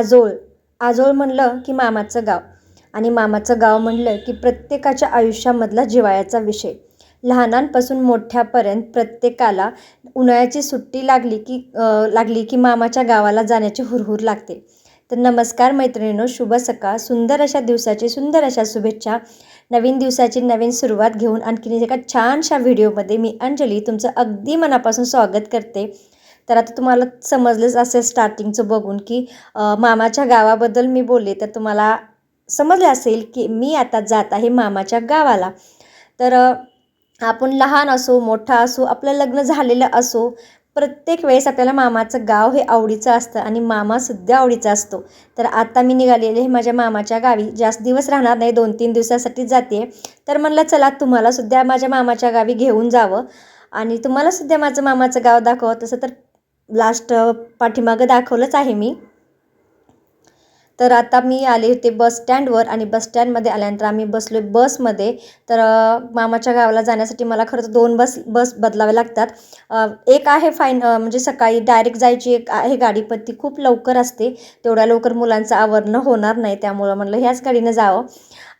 आजोळ. आजोळ म्हणलं की मामाचं गाव. आणि मामाचं गाव म्हणलं की प्रत्येकाच्या आयुष्यामधला जिव्हाळ्याचा विषय. लहानांपासून मोठ्यापर्यंत प्रत्येकाला उन्हाळ्याची सुट्टी लागली की लागली की मामाच्या गावाला जाण्याची हुरहुर लागते. तर नमस्कार मैत्रिणींनो शुभ सकाळ. सुंदर अशा दिवसाची सुंदर अशा शुभेच्छा. नवीन दिवसाची नवीन सुरुवात घेऊन आणखीन एका छानशा व्हिडिओमध्ये मी अंजली तुमचं अगदी मनापासून स्वागत करते. तर आता तुम्हाला समजलंच असेल स्टार्टिंगचं बघून की मामाच्या गावाबद्दल मी बोलले तर तुम्हाला समजले असेल की मी आता जात आहे मामाच्या गावाला. तर आपण लहान असो मोठा असो आपलं लग्न झालेलं असो प्रत्येक वेळेस आपल्याला मामाचं गाव हे आवडीचं असतं आणि मामासुद्धा आवडीचा असतो. तर आता मी निघालेले हे माझ्या मामाच्या गावी. जास्त दिवस राहणार नाही दोन तीन दिवसासाठी जाते. तर म्हणलं चला तुम्हालासुद्धा माझ्या मामाच्या गावी घेऊन जावं आणि तुम्हालासुद्धा माझं मामाचं गाव दाखवं तसं तर लास्ट पाठीमागं दाखवलंच आहे मी. तर आता मी आले होते बस स्टँडवर आणि बस स्टँडमध्ये आल्यानंतर आम्ही बसलो बसमध्ये तर मामाच्या गावाला जाण्यासाठी मला खरं तर दोन बस बस बदलावे लागतात. एक आहे फाईन म्हणजे सकाळी डायरेक्ट जायची एक आहे गाडी पण ती खूप लवकर असते. तेवढ्या लवकर मुलांचं आवरणं होणार नाही त्यामुळं म्हटलं ह्याच गाडीनं जावं.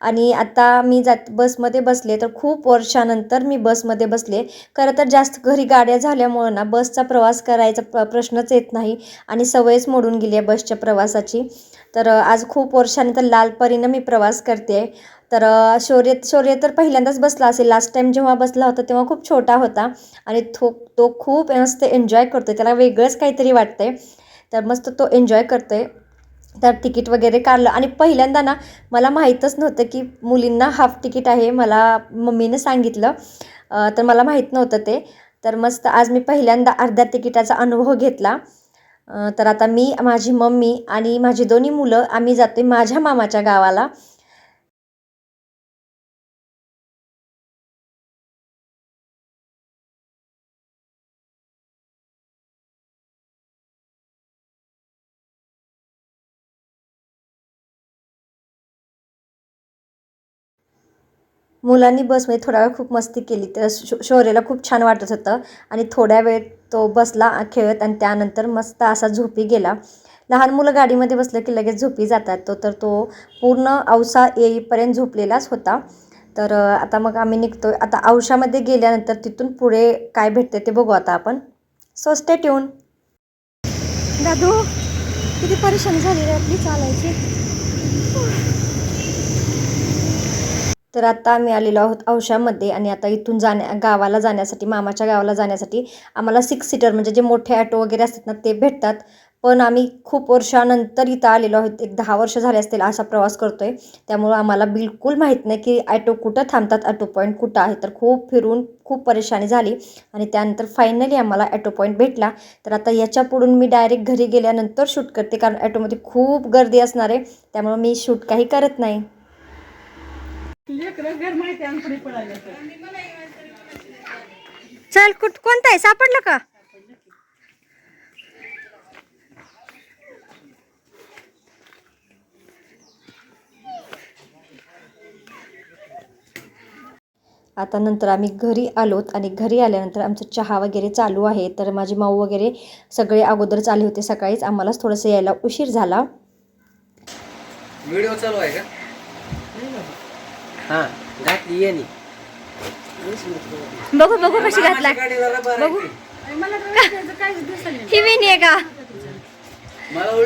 आणि आता मी जात बसमध्ये बसले तर खूप वर्षानंतर मी बसमध्ये बसले. खरं तर जास्त घरी गाड्या झाल्यामुळं ना बसचा प्रवास करायचा प्र प्रश्नच येत नाही आणि सवयच मोडून गेली आहे बसच्या प्रवासाची. तर आज खूप वर्षानंतर लालपरीनं मी प्रवास करते. तर शौर्य शौर्य तर पहिल्यांदाच बसला असेल. लास्ट टाईम जेव्हा बसला होता तेव्हा खूप छोटा होता आणि तो तो खूप मस्त एन्जॉय करतो आहे त्याला वेगळंच काहीतरी वाटतं आहे तर मस्त तो एन्जॉय करतो आहे तर तिकीट वगैरे काढलं. आणि पहिल्यांदा ना मला माहीतच नव्हतं की मुलींना हाफ तिकीट आहे मला मम्मीनं सांगितलं. तर मला माहीत नव्हतं ते. तर मस्त आज मी पहिल्यांदा अर्ध्या तिकिटाचा अनुभव घेतला. तर आता मी माझी मम्मी आणि माझी दोन्ही मुलं आम्ही जाते माझ्या मामाच्या गावाला. मुलांनी बसमध्ये थोडा वेळ खूप मस्ती केली. तर शो शौर्यला खूप छान वाटत होतं. आणि थोड्या वेळ तो बसला खेळत आणि त्यानंतर मस्त असा झोपी गेला. लहान मुलं गाडीमध्ये बसलं की लगेच झोपी जातात. तो तर तो पूर्ण औसा येईपर्यंत झोपलेलाच होता. तर आता मग आम्ही निघतो आता औषामध्ये गेल्यानंतर तिथून पुढे काय भेटते ते बघू आता आपण. सो स्टे ट्यून दादू किती परेशान झाली आपली चालायची. तर आता आम्ही आलेलो आहोत औशामध्ये आणि आता इथून जाण्या गावाला जाण्यासाठी मामाच्या गावाला जाण्यासाठी आम्हाला सिक्स सीटर म्हणजे जे मोठे ॲटो वगैरे असतात ना ते भेटतात. पण आम्ही खूप वर्षानंतर इथं आलेलो आहोत. एक दहा वर्ष झाले असतील असा प्रवास करतो आहे त्यामुळं आम्हाला बिलकुल माहीत नाही की ॲटो कुठं थांबतात ॲटो पॉईंट कुठं आहे. तर खूप फिरून खूप परेशानी झाली आणि त्यानंतर फायनली आम्हाला ॲटो पॉईंट भेटला. तर आता याच्या पुढून मी डायरेक्ट घरी गेल्यानंतर शूट करते कारण ॲटोमध्ये खूप गर्दी असणार आहे. त्यामुळं मी शूट काही करत नाही. लेकरं घर माहिती चल कुठ कोणता आहे? सापडलं का? आता नंतर आम्ही घरी आलोत आणि घरी आल्यानंतर आमचं चहा वगैरे चालू आहे. तर माझे माऊ वगैरे सगळे अगोदरच आले होते सकाळीच. आम्हालाच थोडंसं यायला उशीर झाला. व्हिडिओ चालू आहे का? हा घातली येणी बघू बघू कशी घातला बघू. ही वेणी आहे का?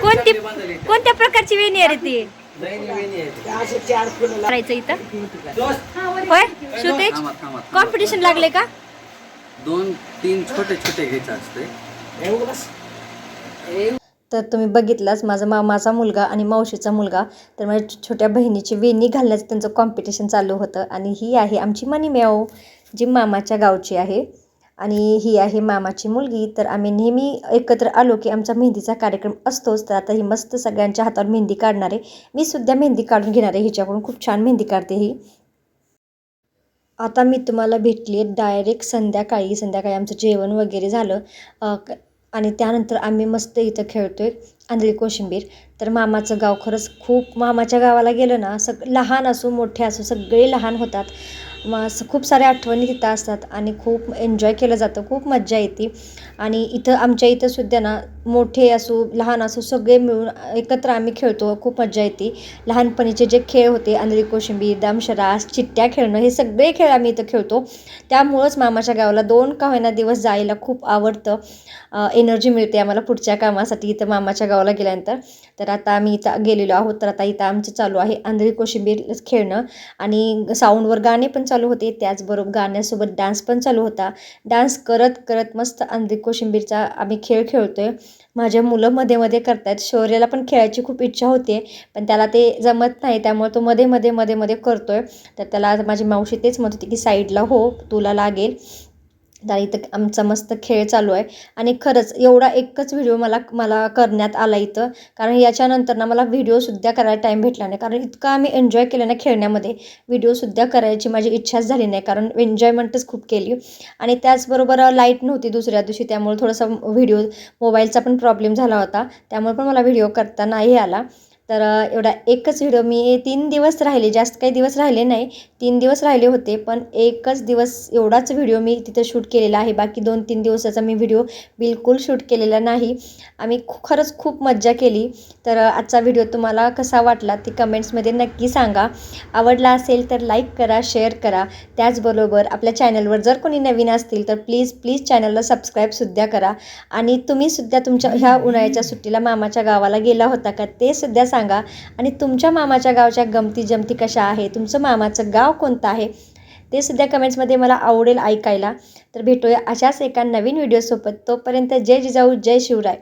कोणती कोणत्या प्रकारची वेणी आहे रे ती? करायचं इथं? होय? श्रुतेज. कॉम्पिटिशन लागले का? दोन तीन छोटे छोटे घ्यायचं असते तर तुम्ही बघितलाच माझा मामाचा मुलगा आणि मावशीचा मुलगा. तर माझ्या छोट्या बहिणीची वेणी घालण्याचं त्यांचं कॉम्पिटिशन चालू होतं आणि ही आहे आमची मनी मेव जी मामाच्या गावची आहे. आणि ही आहे मामाची मुलगी. तर आम्ही नेहमी एकत्र आलो की आमचा मेहंदीचा कार्यक्रम असतोच. तर आता ही मस्त सगळ्यांच्या हातावर मेहंदी काढणार आहे. मी सुद्धा मेहंदी काढून घेणार आहे. हिच्याकडून खूप छान मेहंदी काढते ही. आता मी तुम्हाला भेटली आहे डायरेक्ट संध्याकाळी. संध्याकाळी आमचं जेवण वगैरे झालं. क- आणि त्यानंतर आम्ही मस्त इथं खेळतो आहे आंधळी कोशिंबीर. तर मामाचं गाव खरंच खूप मामाच्या गावाला गेलं ना सग लहान असो मोठे असो सगळे लहान होतात. मग असं खूप साऱ्या आठवणी तिथं असतात आणि खूप एन्जॉय केलं जातं. खूप मज्जा येते. आणि इथं आमच्या इथं सुद्धा ना मोठे असो लहान असो सगळे मिळून एकत्र आम्ही खेळतो. खूप मज्जा येते. लहानपणीचे जे खेळ होते अंधरी कोशिंबीर दामशरास चिट्ट्या खेळणं हे सगळे खेळ आम्ही इथं खेळतो. त्यामुळंच मामाच्या गावाला दोन का होईना दिवस जायला खूप आवडतं. एनर्जी मिळते आम्हाला पुढच्या कामासाठी इथं मामाच्या गावाला गेल्यानंतर. तर आता आम्ही इथं गेलेलो आहोत. तर आता इथं आमचं चालू आहे आंधळी कोशिंबीर खेळणं. आणि साऊंडवर गाणे पण चालू होते. त्याचबरोबर गाण्यासोबत डान्स पण चालू होता. डान्स करत करत मस्त आंधळी कोशिंबीरचा आम्ही खेळ खेळतो आहे माझ्या मुलं मध्ये मध्ये करतायत. शौर्याला पण खेळायची खूप इच्छा होते. पण त्याला ते जमत नाही. त्यामुळे तो मध्ये मध्ये मध्ये मध्ये करतोय. तर त्याला माझी मावशी तेच म्हणत होती की साईडला हो तुला लागेल. तर इथं आमचा मस्त खेळ चालू आहे. आणि खरंच एवढा एकच व्हिडिओ मला मला करण्यात आला इथं. कारण याच्यानंतर ना मला व्हिडिओसुद्धा करायला टाईम भेटला नाही. कारण इतकं आम्ही एन्जॉय केलं ना खेळण्यामध्ये. व्हिडिओसुद्धा करायची माझी इच्छाच झाली नाही. कारण एन्जॉयमेंटच खूप केली. आणि त्याचबरोबर लाइट नव्हती दुसऱ्या दिवशी. त्यामुळे थोडासा व्हिडिओ मोबाईलचा पण प्रॉब्लेम झाला होता. त्यामुळे पण मला व्हिडिओ करता नाही आला. तर एवढा एकच व्हिडिओ मी तीन दिवस राहिले जास्त काही दिवस राहिले नाही. तीन दिवस राहिले होते पण एकच दिवस एवढाच व्हिडिओ मी तिथं शूट केलेला आहे. बाकी दोन तीन दिवसाचा मी व्हिडिओ बिलकुल शूट केलेला नाही. आम्ही खू खरंच खूप मज्जा केली. तर आजचा व्हिडिओ तुम्हाला कसा वाटला ती कमेंट्समध्ये नक्की सांगा. आवडला असेल तर लाईक करा शेअर करा. त्याचबरोबर आपल्या चॅनलवर जर कोणी नवीन असतील तर प्लीज प्लीज चॅनलला सबस्क्राईबसुद्धा करा. आणि तुम्हीसुद्धा तुमच्या ह्या उन्हाळ्याच्या सुट्टीला मामाच्या गावाला गेला होता का ते सुद्धा सांगा. आणि तुमच्या मामाच्या गावच्या गमती जमती कशा आहे? तुमचं मामाचं गाव कोणतं आहे? ते सुद्धा कमेंट्समध्ये मला आवडेल ऐकायला. तर भेटूया अशाच एका नवीन व्हिडिओसोबत तोपर्यंत जय जिजाऊ जय शिवराय.